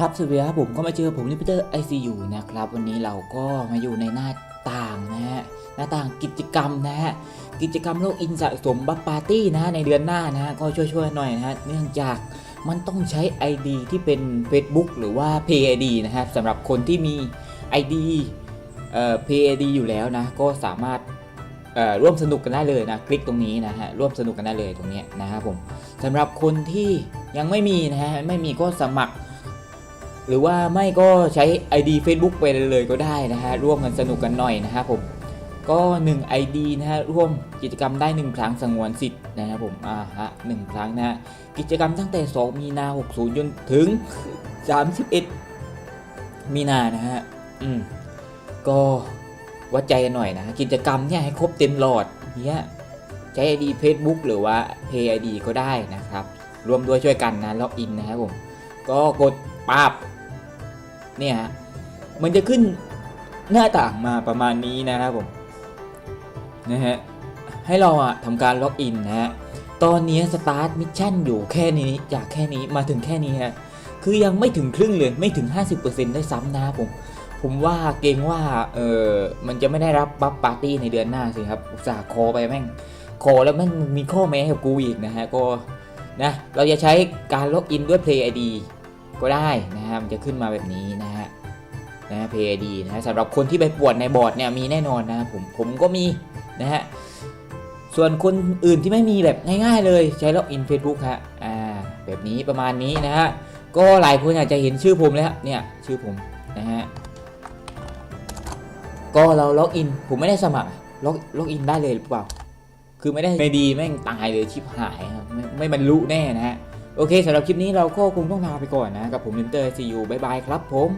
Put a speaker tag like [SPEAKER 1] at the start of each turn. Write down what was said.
[SPEAKER 1] ครับสวัสดีครับผมก็มาเจอผมนิพเตอร์ไอซียูนะครับ วันนี้เราก็มาอยู่ในหน้าต่างนะฮะหน้าต่างกิจกรรมนะฮะกิจกรรมโลกอินสะสมบัฟปาร์ตี้นะในเดือนหน้านะฮะก็ช่วยๆหน่อยนะฮะเนื่องจากมันต้องใช้ ID ที่เป็น Facebook หรือว่า PID นะฮะสำหรับคนที่มี ID เอ่อ PID อยู่แล้วนะ ก็สามารถเอ่อร่วมสนุกกันได้เลยนะ คลิกตรงนี้นะฮะร่วมสนุกกันได้เลยตรงเนี้ยนะครับผมสำหรับคนที่ยังไม่มีนะฮะไม่มีก็สมัคร หรือว่าไม่ก็ใช้ ID Facebook ไปเลยก็ได้นะฮะร่วมกันสนุกกันหน่อยนะครับผมก็ 1 ID นะฮะร่วมกิจกรรมได้ 1 ครั้งสงวนสิทธิ์นะครับผมอ่าฮะหนึ่งครั้งนะฮะกิจกรรมตั้งแต่ 2 มีนา 60 จนถึง 31 มีนานะฮะอืมก็วัดใจกันหน่อยนะกิจกรรมเนี่ยให้ครบเต็มหลอดเนี่ยใช้ ID Facebook หรือว่า Pay ID ก็ได้นะครับ รวมด้วยช่วยกันนะล็อกอินนะครับผม ก็กดปั๊บ เนี่ยฮะมันจะขึ้นหน้าต่างมาประมาณนี้นะครับผมนะฮะให้เราอะทำการล็อกอินนะฮะตอนนี้สตาร์ทมิชชั่นอยู่แค่นี้จากแค่นี้มาถึงแค่นี้ฮะคือยังไม่ถึงครึ่งเลยไม่ถึง 50%ได้ซ้ำนะผม ผมว่าเกรงว่าเออมันจะไม่ได้รับบัฟปาร์ตี้ในเดือนหน้าสิครับอุตส่าห์คอไปแม่งคอแล้วแม่งมีข้อแม้กับกูอีกนะฮะก็นะเราจะใช้การล็อกอินด้วย Play ID ก็ได้นะครับมันจะขึ้นมาแบบนี้นะฮะนะ Play ID นะฮะสำหรับคนที่ไปปวดในบอร์ดเนี่ยมีแน่นอนนะครับผมผมก็มีนะฮะส่วนคนอื่นที่ไม่มีแบบง่ายๆเลยใช้ล็อกอิน Facebook ฮะอ่าแบบนี้ประมาณนี้นะฮะก็หลายคนอาจจะเห็นชื่อผมแล้วครับเนี่ยชื่อผมนะฮะก็เราล็อกอินผมไม่ได้สมัครล็อกล็อกอินได้เลยหรือเปล่า คือไม่ได้ไม่ดีแม่งตายเลยชิบหายครับไม่ไม่บรรลุแน่นะฮะ โอเคสำหรับคลิปนี้เราก็คงต้องลาไปก่อนนะ กับผมลิมเตอร์ซีอูบายบายครับผม